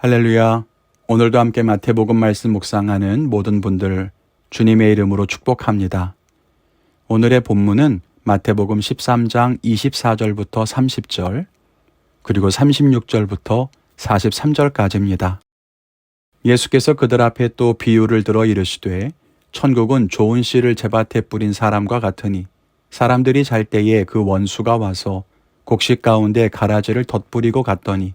할렐루야. 오늘도 함께 마태복음 말씀 묵상하는 모든 분들 주님의 이름으로 축복합니다. 오늘의 본문은 마태복음 13장 24절부터 30절 그리고 36절부터 43절까지입니다. 예수께서 그들 앞에 또 비유를 들어 이르시되 천국은 좋은 씨를 제밭에 뿌린 사람과 같으니 사람들이 잘 때에 그 원수가 와서 곡식 가운데 가라지를 덧뿌리고 갔더니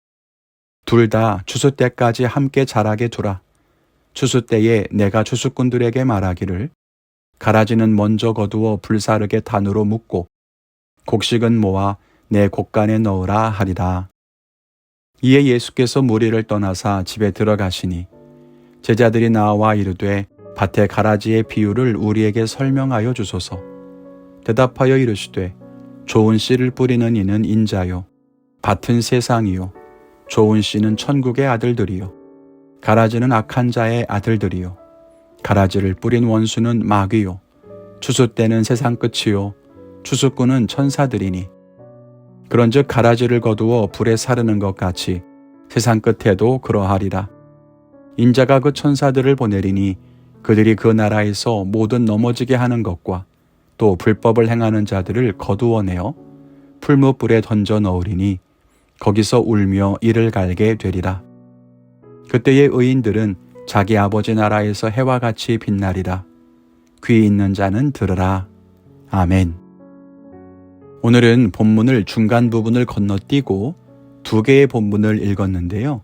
둘 다 추수 때까지 함께 자라게 두라. 추수 때에 내가 추수꾼들에게 말하기를 가라지는 먼저 거두어 불사르게 단으로 묶고 곡식은 모아 내 곡간에 넣으라 하리라. 이에 예수께서 무리를 떠나사 집에 들어가시니 제자들이 나와 이르되 밭의 가라지의 비유를 우리에게 설명하여 주소서. 대답하여 이르시되 좋은 씨를 뿌리는 이는 인자요 밭은 세상이요 좋은 씨는 천국의 아들들이요. 가라지는 악한 자의 아들들이요. 가라지를 뿌린 원수는 마귀요. 추수 때는 세상 끝이요. 추수꾼은 천사들이니. 그런즉 가라지를 거두어 불에 사르는 것 같이 세상 끝에도 그러하리라. 인자가 그 천사들을 보내리니 그들이 그 나라에서 모든 넘어지게 하는 것과 또 불법을 행하는 자들을 거두어내어 풀무불에 던져 넣으리니 거기서 울며 이를 갈게 되리라. 그때의 의인들은 자기 아버지 나라에서 해와 같이 빛나리라. 귀 있는 자는 들으라. 아멘. 오늘은 본문을 중간 부분을 건너뛰고 두 개의 본문을 읽었는데요.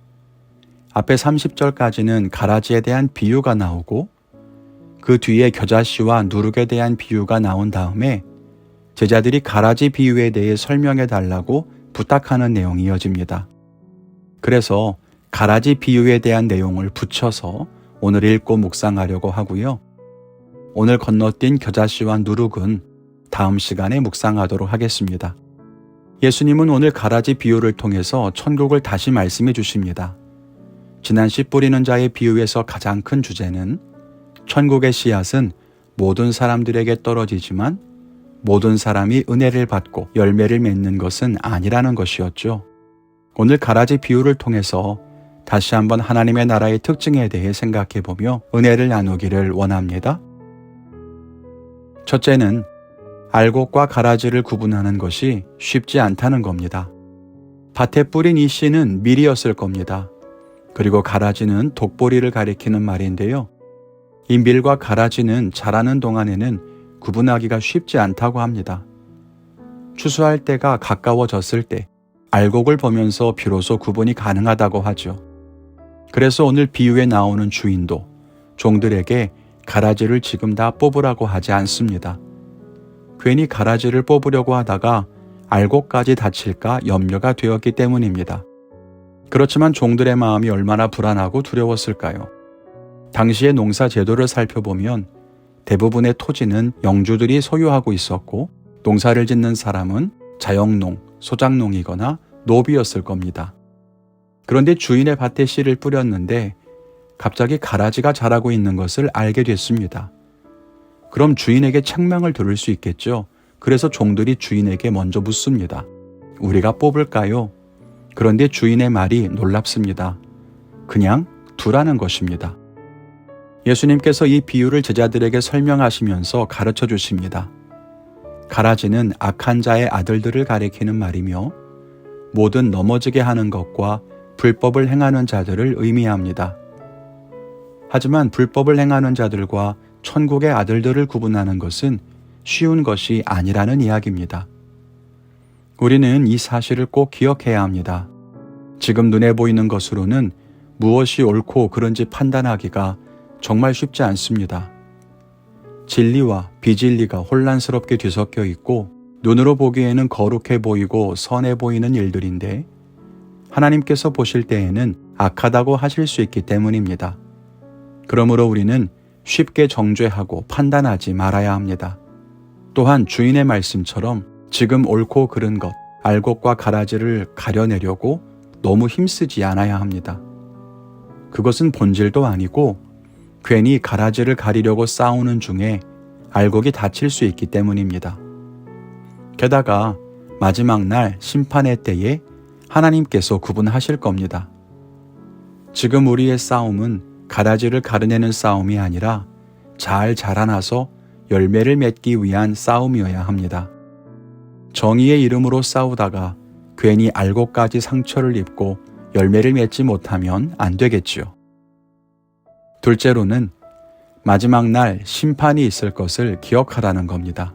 앞에 30절까지는 가라지에 대한 비유가 나오고 그 뒤에 겨자씨와 누룩에 대한 비유가 나온 다음에 제자들이 가라지 비유에 대해 설명해 달라고 부탁하는 내용이 이어집니다. 그래서 가라지 비유에 대한 내용을 붙여서 오늘 읽고 묵상하려고 하고요. 오늘 건너뛴 겨자씨와 누룩은 다음 시간에 묵상하도록 하겠습니다. 예수님은 오늘 가라지 비유를 통해서 천국을 다시 말씀해 주십니다. 지난 씨 뿌리는 자의 비유에서 가장 큰 주제는 천국의 씨앗은 모든 사람들에게 떨어지지만 모든 사람이 은혜를 받고 열매를 맺는 것은 아니라는 것이었죠. 오늘 가라지 비유를 통해서 다시 한번 하나님의 나라의 특징에 대해 생각해 보며 은혜를 나누기를 원합니다. 첫째는 알곡과 가라지를 구분하는 것이 쉽지 않다는 겁니다. 밭에 뿌린 이 씨는 밀이었을 겁니다. 그리고 가라지는 독보리를 가리키는 말인데요. 이 밀과 가라지는 자라는 동안에는 구분하기가 쉽지 않다고 합니다. 추수할 때가 가까워졌을 때 알곡을 보면서 비로소 구분이 가능하다고 하죠. 그래서 오늘 비유에 나오는 주인도 종들에게 가라지를 지금 다 뽑으라고 하지 않습니다. 괜히 가라지를 뽑으려고 하다가 알곡까지 다칠까 염려가 되었기 때문입니다. 그렇지만 종들의 마음이 얼마나 불안하고 두려웠을까요? 당시의 농사 제도를 살펴보면 대부분의 토지는 영주들이 소유하고 있었고 농사를 짓는 사람은 자영농, 소작농이거나 노비였을 겁니다. 그런데 주인의 밭에 씨를 뿌렸는데 갑자기 가라지가 자라고 있는 것을 알게 됐습니다. 그럼 주인에게 책망을 들을 수 있겠죠. 그래서 종들이 주인에게 먼저 묻습니다. 우리가 뽑을까요? 그런데 주인의 말이 놀랍습니다. 그냥 두라는 것입니다. 예수님께서 이 비유를 제자들에게 설명하시면서 가르쳐 주십니다. 가라지는 악한 자의 아들들을 가리키는 말이며 모든 넘어지게 하는 것과 불법을 행하는 자들을 의미합니다. 하지만 불법을 행하는 자들과 천국의 아들들을 구분하는 것은 쉬운 것이 아니라는 이야기입니다. 우리는 이 사실을 꼭 기억해야 합니다. 지금 눈에 보이는 것으로는 무엇이 옳고 그른지 판단하기가 정말 쉽지 않습니다. 진리와 비진리가 혼란스럽게 뒤섞여 있고 눈으로 보기에는 거룩해 보이고 선해 보이는 일들인데 하나님께서 보실 때에는 악하다고 하실 수 있기 때문입니다. 그러므로 우리는 쉽게 정죄하고 판단하지 말아야 합니다. 또한 주인의 말씀처럼 지금 옳고 그른 것, 알곡과 가라지를 가려내려고 너무 힘쓰지 않아야 합니다. 그것은 본질도 아니고 괜히 가라지를 가리려고 싸우는 중에 알곡이 다칠 수 있기 때문입니다. 게다가 마지막 날 심판의 때에 하나님께서 구분하실 겁니다. 지금 우리의 싸움은 가라지를 가르내는 싸움이 아니라 잘 자라나서 열매를 맺기 위한 싸움이어야 합니다. 정의의 이름으로 싸우다가 괜히 알고까지 상처를 입고 열매를 맺지 못하면 안 되겠지요. 둘째로는 마지막 날 심판이 있을 것을 기억하라는 겁니다.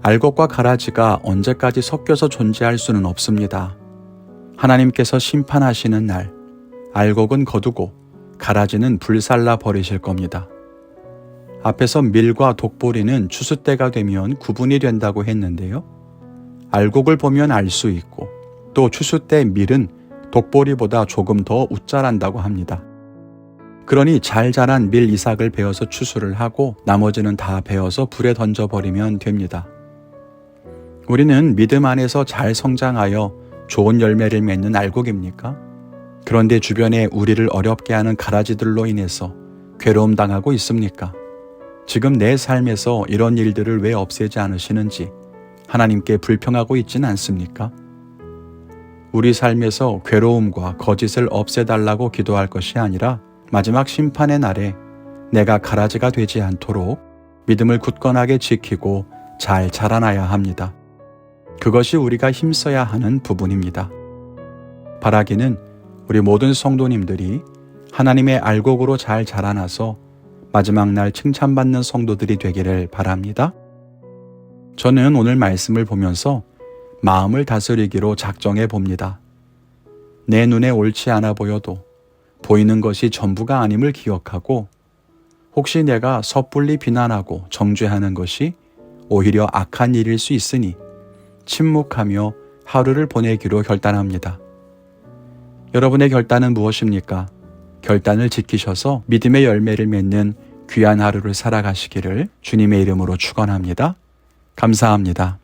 알곡과 가라지가 언제까지 섞여서 존재할 수는 없습니다. 하나님께서 심판하시는 날, 알곡은 거두고 가라지는 불살라 버리실 겁니다. 앞에서 밀과 독보리는 추수 때가 되면 구분이 된다고 했는데요. 알곡을 보면 알 수 있고 또 추수 때 밀은 독보리보다 조금 더 웃자란다고 합니다. 그러니 잘 자란 밀 이삭을 베어서 추수를 하고 나머지는 다 베어서 불에 던져버리면 됩니다. 우리는 믿음 안에서 잘 성장하여 좋은 열매를 맺는 알곡입니까? 그런데 주변에 우리를 어렵게 하는 가라지들로 인해서 괴로움 당하고 있습니까? 지금 내 삶에서 이런 일들을 왜 없애지 않으시는지 하나님께 불평하고 있진 않습니까? 우리 삶에서 괴로움과 거짓을 없애달라고 기도할 것이 아니라 마지막 심판의 날에 내가 가라지가 되지 않도록 믿음을 굳건하게 지키고 잘 자라나야 합니다. 그것이 우리가 힘써야 하는 부분입니다. 바라기는 우리 모든 성도님들이 하나님의 알곡으로 잘 자라나서 마지막 날 칭찬받는 성도들이 되기를 바랍니다. 저는 오늘 말씀을 보면서 마음을 다스리기로 작정해 봅니다. 내 눈에 옳지 않아 보여도 보이는 것이 전부가 아님을 기억하고 혹시 내가 섣불리 비난하고 정죄하는 것이 오히려 악한 일일 수 있으니 침묵하며 하루를 보내기로 결단합니다. 여러분의 결단은 무엇입니까? 결단을 지키셔서 믿음의 열매를 맺는 귀한 하루를 살아가시기를 주님의 이름으로 축원합니다. 감사합니다.